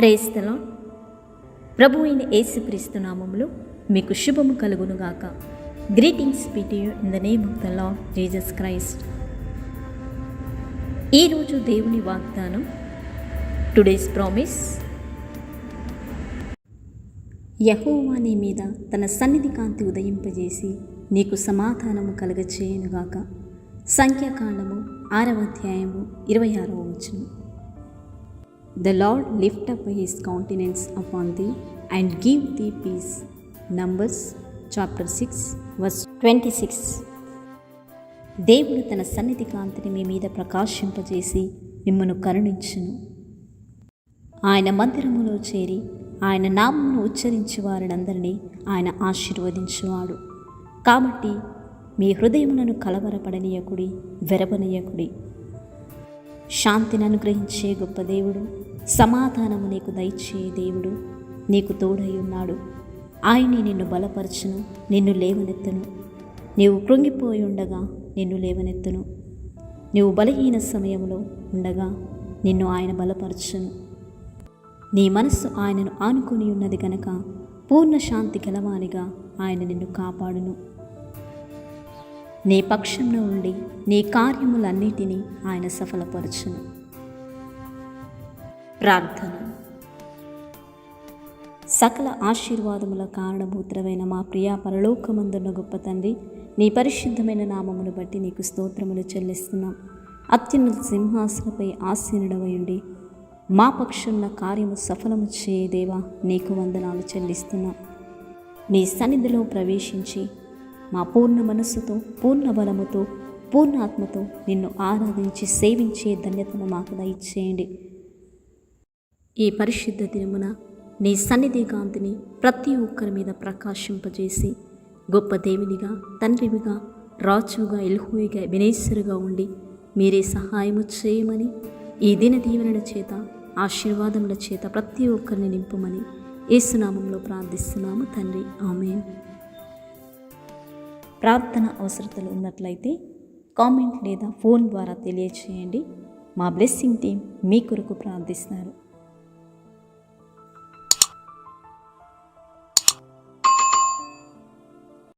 ప్రేస్తలో ప్రభు అయిన యేసుక్రీస్తు నామంలో మీకు శుభము కలుగునుగాక. Greetings PT in the name of the Lord Jesus Christ ఈరోజు దేవుని వాగ్దానం టుడేస్ ప్రామిస్ యహోవా నీ మీద తన సన్నిధి కాంతి ఉదయింపజేసి నీకు సమాధానము కలగచేయనుగాక. సంఖ్యాకాండము ఆరవ అధ్యాయము ఇరవై ఆరవ వచనం. The Lord lift up his countenance upon the and give the peace Numbers chapter six verse twenty six దేవుడు తన సన్నిధి కాంతిని మీ మీద ప్రకాశింపజేసి మిమ్మను కరుణించును. ఆయన మందిరములో చేరి ఆయన నామమును ఉచ్చరించి వారినందరినీ ఆయన ఆశీర్వదించువాడు. కాబట్టి మీ హృదయములను కలవరపడనీయకుడి వెరపనీయకుడి శాంతిని అనుగ్రహించే గొప్ప దేవుడు సమాధానము నీకు దయచే దేవుడు నీకు తోడై ఉన్నాడు. ఆయనే నిన్ను బలపరచును నిన్ను లేవనెత్తును. నీవు కృంగిపోయి ఉండగా నిన్ను లేవనెత్తును. నీవు బలహీన సమయంలో ఉండగా నిన్ను ఆయన బలపరచును. నీ మనస్సు ఆయనను ఆనుకొని ఉన్నది గనక పూర్ణ శాంతి గలవానిగా ఆయన నిన్ను కాపాడును. నీ పక్షంలో ఉండి నీ కార్యములన్నిటినీ ఆయన సఫలపరచును. ప్రార్థన. సకల ఆశీర్వాదముల కారణభూత్రమైన మా ప్రియా పరలోకమందున్న గొప్ప తండ్రి నీ పరిశుద్ధమైన నామమును బట్టి నీకు స్తోత్రములు చెల్లిస్తున్నాం. అత్యున్నత సింహాసనపై ఆసీనుడవై మా పక్షున్న కార్యము సఫలము చేయదేవా నీకు వందనాలు చెల్లిస్తున్నాం. నీ సన్నిధిలో ప్రవేశించి మా పూర్ణ మనస్సుతో పూర్ణ బలముతో పూర్ణ ఆత్మతో నిన్ను ఆరాధించి సేవించే ధన్యతను మాకు దయచేయండి. ఈ పరిశుద్ధ దినమున నీ సన్నిధి కాంతిని ప్రతి ఒక్కరి మీద ప్రకాశింపజేసి గొప్ప దేవునిగా తండ్రివిగా రాజుగా ఎల్హూయిగా వినేశ్వరుగా ఉండి మీరే సహాయము చేయమని ఈ దిన దీవెనల చేత ఆశీర్వాదముల చేత ప్రతి ఒక్కరిని నింపమని ఏసునామంలో ప్రార్థిస్తున్నాము తండ్రి. ఆమె ప్రార్థన అవసరతలు ఉన్నట్లయితే కామెంట్ లేదా ఫోన్ ద్వారా తెలియచేయండి. మా బ్లెస్సింగ్ టీం మీ కొరకు ప్రార్థిస్తారు